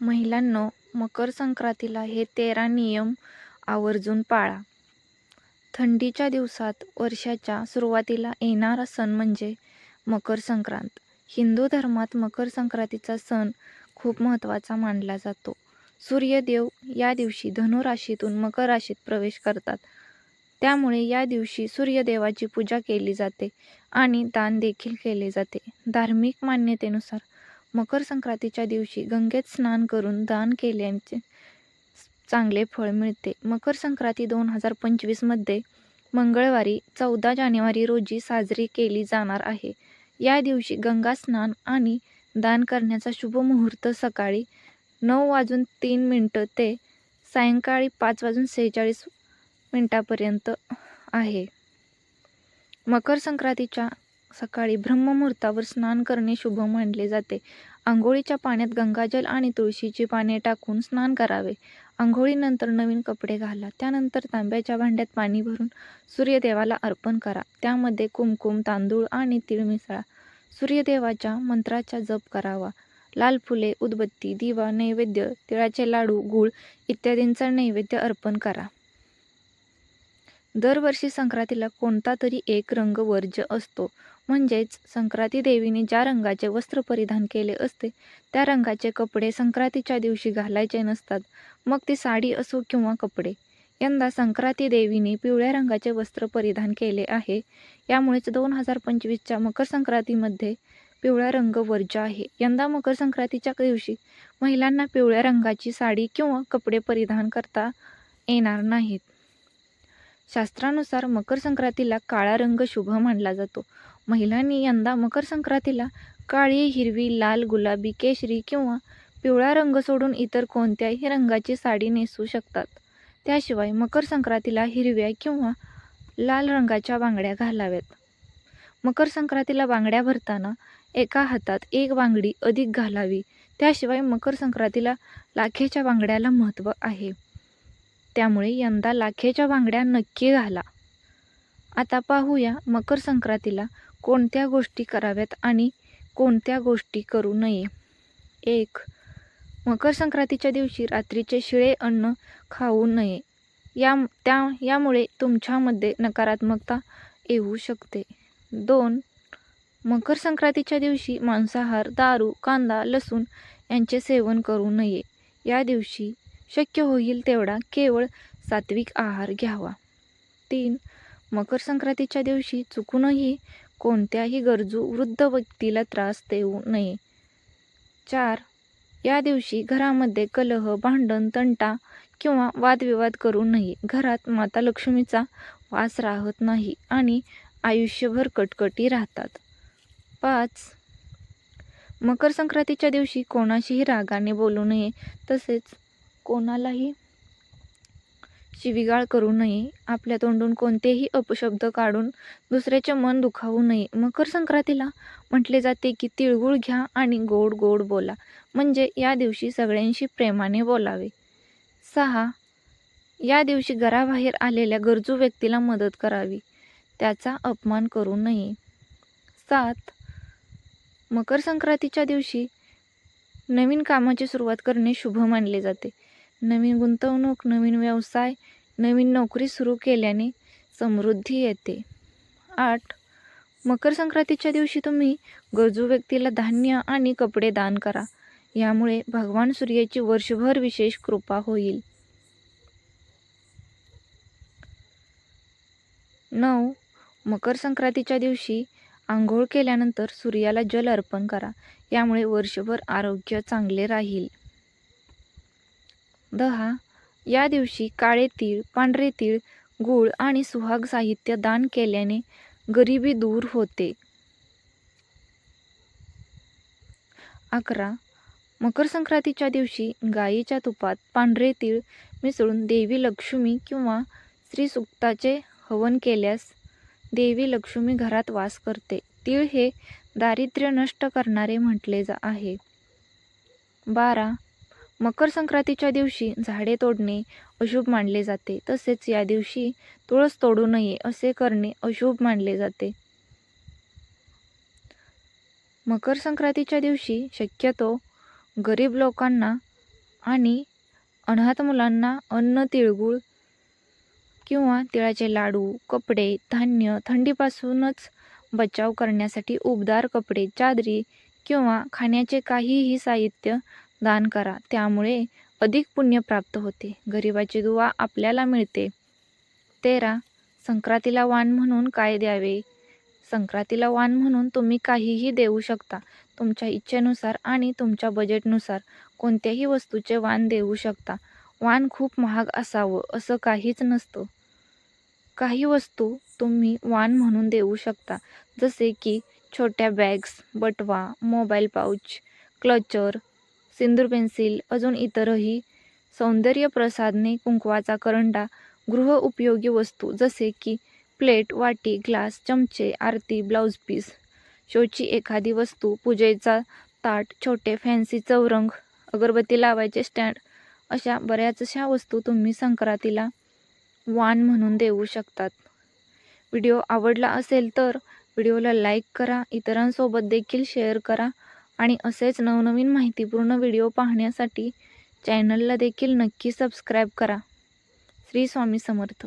महिलांनो मकर संक्रांतीला हे तेरा नियम आवर्जून पाळा. थंडीच्या दिवसात वर्षाच्या सुरुवातीला येणारा सण म्हणजे मकर संक्रांत. हिंदू धर्मात मकर संक्रांतीचा सण खूप महत्त्वाचा मानला जातो. सूर्यदेव या दिवशी धनुराशीतून मकर राशीत प्रवेश करतात. त्यामुळे या दिवशी सूर्यदेवाची पूजा केली जाते आणि दान देखील केले जाते. धार्मिक मान्यतेनुसार मकर संक्रांतीच्या दिवशी गंगेत स्नान करून दान केल्याचे चांगले फळ मिळते. मकर संक्रांती दोन हजार पंचवीसमध्ये मंगळवारी चौदा जानेवारी रोजी साजरी केली जाणार आहे. या दिवशी गंगा स्नान आणि दान करण्याचा शुभ मुहूर्त सकाळी नऊ वाजून तीन मिनटं ते सायंकाळी पाच वाजून सेहेचाळीस मिनटापर्यंत आहे. मकर संक्रांतीच्या सकाळी ब्रह्ममुहूर्तावर स्नान करणे शुभ मानले जाते. आंघोळीच्या पाण्यात गंगाजल आणि तुळशीची पाने टाकून स्नान करावे. आंघोळीनंतर नवीन कपडे घाला. त्यानंतर तांब्याच्या भांड्यात पाणी भरून सूर्यदेवाला अर्पण करा. त्यामध्ये कुमकुम तांदूळ आणि तीळ मिसळा. सूर्यदेवाच्या मंत्राचा जप करावा. लाल फुले, उदबत्ती, दिवा, नैवेद्य, तिळाचे लाडू, गूळ इत्यादींचा नैवेद्य अर्पण करा. दरवर्षी संक्रांतीला कोणता तरी एक रंग वर्ज्य असतो. म्हणजेच संक्रांती देवीने ज्या रंगाचे वस्त्र परिधान केले असते त्या रंगाचे कपडे संक्रांतीच्या दिवशी घालायचे नसतात. मग ती साडी असो किंवा कपडे. यंदा संक्रांती देवीने पिवळ्या रंगाचे वस्त्र परिधान केले आहे. यामुळेच दोन हजार पंचवीसच्या मकर संक्रांतीमध्ये पिवळा रंग वर्ज्य आहे. यंदा मकर संक्रांतीच्या दिवशी महिलांना पिवळ्या रंगाची साडी किंवा कपडे परिधान करता येणार नाहीत. शास्त्रानुसार मकर संक्रांतीला काळा रंग शुभ मानला जातो. महिलांनी यंदा मकर संक्रांतीला काळी, हिरवी, लाल, गुलाबी, केशरी किंवा पिवळा रंग सोडून इतर कोणत्याही रंगाची साडी नेसू शकतात. त्याशिवाय मकर संक्रांतीला हिरव्या किंवा लाल रंगाच्या बांगड्या घालाव्यात. मकर संक्रांतीला बांगड्या भरताना एका हातात एक बांगडी अधिक घालावी. त्याशिवाय मकर संक्रांतीला लाखेच्या बांगड्याला महत्त्व आहे. त्यामुळे यंदा लाखेच्या बांगड्या नक्की घाला. आता पाहूया मकर संक्रांतीला कोणत्या गोष्टी कराव्यात आणि कोणत्या गोष्टी करू नये. एक. मकर संक्रांतीच्या दिवशी रात्रीचे शिळे अन्न खाऊ नये. या त्या यामुळे तुमच्यामध्ये नकारात्मकता येऊ शकते. दोन. मकर संक्रांतीच्या दिवशी मांसाहार, दारू, कांदा, लसूण यांचे सेवन करू नये. या दिवशी शक्य होईल तेवढा केवळ सात्विक आहार घ्यावा. तीन. मकर संक्रांतीच्या दिवशी चुकूनही कोणत्याही गरजू वृद्ध व्यक्तीला त्रास देऊ नये. चार. या दिवशी घरामध्ये कलह, भांडण, तंटा किंवा वादविवाद करू नये. घरात माता लक्ष्मीचा वास राहत नाही आणि आयुष्यभर कटकटी राहतात. पाच. मकर संक्रांतीच्या दिवशी कोणाशीही रागाने बोलू नये तसेच कोणालाही शिवीगाळ करू नये. आपल्या तोंडून कोणतेही अपशब्द काढून दुसऱ्याचे मन दुखावू नये. मकर संक्रांतीला म्हटले जाते की तिळगुळ घ्या आणि गोड गोड बोला म्हणजे या दिवशी सगळ्यांशी प्रेमाने बोलावे. सहा. या दिवशी घराबाहेर आलेल्या गरजू व्यक्तीला मदत करावी. त्याचा अपमान करू नये. सात. मकर संक्रांतीच्या दिवशी नवीन कामाची सुरुवात करणे शुभ मानले जाते. नवीन गुंतवणूक, नवीन व्यवसाय, नवीन नोकरी सुरू केल्याने समृद्धी येते. आठ. मकर संक्रांतीच्या दिवशी तुम्ही गरजू व्यक्तीला धान्य आणि कपडे दान करा. यामुळे भगवान सूर्याची वर्षभर विशेष कृपा होईल. नऊ. मकर संक्रांतीच्या दिवशी आंघोळ केल्यानंतर सूर्याला जल अर्पण करा. यामुळे वर्षभर आरोग्य चांगले राहील. दहा. या दिवशी काळे तीळ, पांढरे तीळ, गूळ आणि सुहाग साहित्य दान केल्याने गरिबी दूर होते. अकरा. मकर संक्रांतीच्या दिवशी गायीच्या तुपात पांढरे तीळ मिसळून देवी लक्ष्मी किंवा श्रीसूक्ताचे हवन केल्यास देवी लक्ष्मी घरात वास करते. तीळ हे दारिद्र्य नष्ट करणारे म्हटले जा आहे. बारा. मकर संक्रांतीच्या दिवशी झाडे तोडणे अशुभ मानले जाते. तसेच या दिवशी तुळस तोडू नये असे करणे अशुभ मानले जाते. मकर संक्रांतीच्या दिवशी शक्यतो गरीब लोकांना आणि अनाथ मुलांना अन्न तिळगुळ किंवा तिळाचे लाडू कपडे धान्य थंडीपासूनच बचाव करण्यासाठी उबदार कपडे चादरी किंवा खाण्याचे काहीही साहित्य दान करा. त्यामुळे अधिक पुण्य प्राप्त होते. गरिबाची दुवा आपल्याला मिळते. तेरा. संक्रांतीला वाण म्हणून काय द्यावे? संक्रांतीला वाण म्हणून तुम्ही काहीही देऊ शकता. तुमच्या इच्छेनुसार आणि तुमच्या बजेटनुसार कोणत्याही वस्तूचे वाण देऊ शकता. वाण खूप महाग असावं असं काहीच नसतं. काही वस्तू तुम्ही वाण म्हणून देऊ शकता. जसे की छोट्या बॅग्स बटवा mobile pouch clutcher sindoor pencil अजून इतरही सौंदर्य प्रसाधने कुंकवाचा करंडा गृह उपयोगी वस्तू जसे की प्लेट वाटी ग्लास चमचे आरती ब्लाऊज पीस शोची एखादी वस्तू पूजेचा ताट छोटे फॅन्सी चौरंग अगरबत्ती लावायचे स्टँड अशा बऱ्याचशा वस्तू तुम्ही संक्रांतीला वाण म्हणून देऊ शकतात. व्हिडिओ आवडला असेल तर व्हिडिओला लाईक करा इतरांसोबत देखील शेअर करा. आणि असेच नवनवीन माहितीपूर्ण व्हिडिओ पाहण्यासाठी चॅनलला देखील नक्की सबस्क्राईब करा. श्री स्वामी समर्थ.